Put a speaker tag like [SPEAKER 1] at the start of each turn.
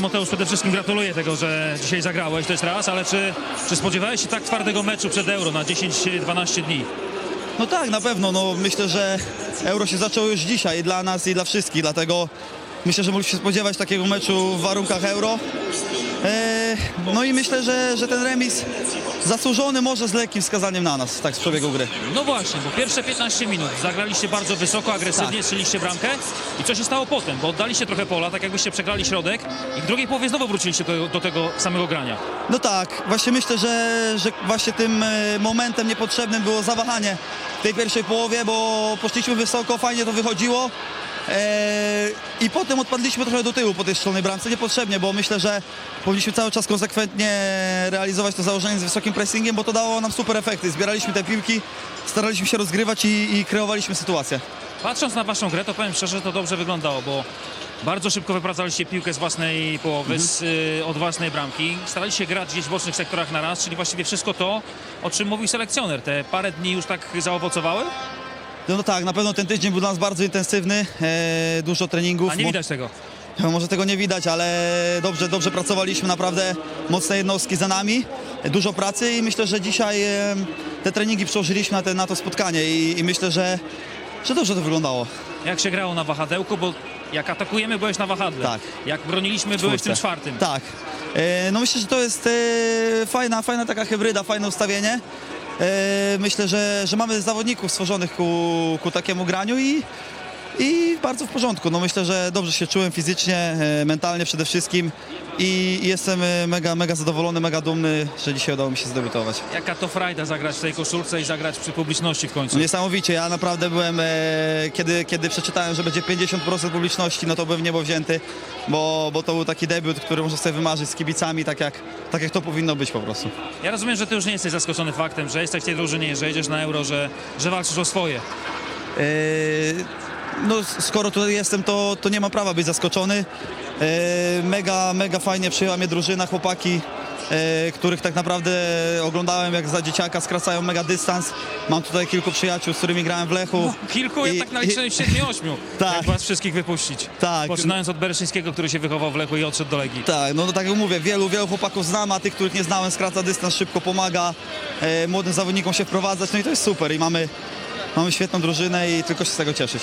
[SPEAKER 1] Mateusz, przede wszystkim gratuluję tego, że dzisiaj zagrałeś, to jest raz, ale czy, czy spodziewałeś się tak twardego meczu przed Euro na 10-12 dni?
[SPEAKER 2] No tak, na pewno. No, myślę, że Euro się zaczęło już dzisiaj dla nas i dla wszystkich, dlatego myślę, że mogliśmy się spodziewać takiego meczu w warunkach Euro. E, no i myślę, że, że ten remis zasłużony może z lekkim wskazaniem na nas, tak z przebiegu gry.
[SPEAKER 1] No właśnie, bo pierwsze 15 minut zagraliście bardzo wysoko, agresywnie,
[SPEAKER 2] Tak.
[SPEAKER 1] strzeliście bramkę i co się stało potem? Bo oddaliście trochę pola, tak jakbyście przegrali środek i w drugiej połowie znowu wróciliście do, do tego samego grania.
[SPEAKER 2] No tak, właśnie myślę, że, że właśnie tym e, momentem niepotrzebnym było zawahanie w tej pierwszej połowie, bo poszliśmy wysoko, fajnie to wychodziło. E, I potem odpadliśmy trochę do tyłu po tej strzelonej bramce, niepotrzebnie, bo myślę, że powinniśmy cały czas konsekwentnie realizować to założenie z wysokim pressingiem, bo to dało nam super efekty. Zbieraliśmy te piłki, staraliśmy się rozgrywać i, i kreowaliśmy sytuację.
[SPEAKER 1] Patrząc na waszą grę, to powiem szczerze, to dobrze wyglądało, bo bardzo szybko wypracowaliście piłkę z własnej połowy, z, y, od własnej bramki. Staraliście się grać gdzieś w bocznych sektorach na raz, czyli właściwie wszystko to, o czym mówił selekcjoner. Te parę dni już tak zaowocowały,
[SPEAKER 2] No, no tak, na pewno ten tydzień był dla nas bardzo intensywny, e, dużo treningów.
[SPEAKER 1] a nie widać tego.
[SPEAKER 2] No, Może tego nie widać, ale dobrze, dobrze pracowaliśmy, naprawdę mocne jednostki za nami, dużo pracy i myślę, że dzisiaj em, te treningi przełożyliśmy na, te, na to spotkanie i, i myślę, że, że dobrze to wyglądało.
[SPEAKER 1] Jak się grało na wahadełku, bo jak atakujemy, byłeś na wahadle.
[SPEAKER 2] Tak.
[SPEAKER 1] Jak broniliśmy, byłeś w tym czwartym.
[SPEAKER 2] Tak. E, No myślę, że to jest e, fajna, fajna taka hybryda, fajne ustawienie. E, Myślę, że, że mamy zawodników stworzonych ku, ku takiemu graniu i, i bardzo w porządku. No myślę, że dobrze się czułem fizycznie, e, mentalnie przede wszystkim i jestem e, mega, mega zadowolony, mega dumny, że dzisiaj udało mi się zdebiutować.
[SPEAKER 1] Jaka to frajda zagrać w tej koszulce i zagrać przy publiczności w końcu.
[SPEAKER 2] Niesamowicie, ja naprawdę byłem, e, kiedy, kiedy przeczytałem, że będzie 50% publiczności, no to byłem w niebo wzięty, bo, bo to był taki debiut, który można sobie wymarzyć z kibicami, tak jak, tak jak to powinno być po prostu.
[SPEAKER 1] Ja rozumiem, że ty już nie jesteś zaskoczony faktem, że jesteś w tej drużynie, że jedziesz na euro, że, że walczysz o swoje.
[SPEAKER 2] E, no skoro tutaj jestem, to, to nie ma prawa być zaskoczony. E, mega, mega fajnie przyjęła mnie drużyna, chłopaki, e, których tak naprawdę oglądałem jak za dzieciaka, skracają mega dystans. Mam tutaj kilku przyjaciół, z którymi grałem w Lechu.
[SPEAKER 1] Kilku, ja
[SPEAKER 2] I-
[SPEAKER 1] tak naliczyłem 7-8,
[SPEAKER 2] Tak.
[SPEAKER 1] jak was wszystkich wypuścić.
[SPEAKER 2] Tak.
[SPEAKER 1] Poczynając od Bereszyńskiego, który się wychował w Lechu i odszedł do Legii.
[SPEAKER 2] Tak, no, no tak jak mówię, wielu, wielu chłopaków znam, a tych, których nie znałem, skraca dystans, szybko pomaga e, młodym zawodnikom się wprowadzać, no i to jest super i mamy, mamy świetną drużynę i tylko się z tego cieszyć.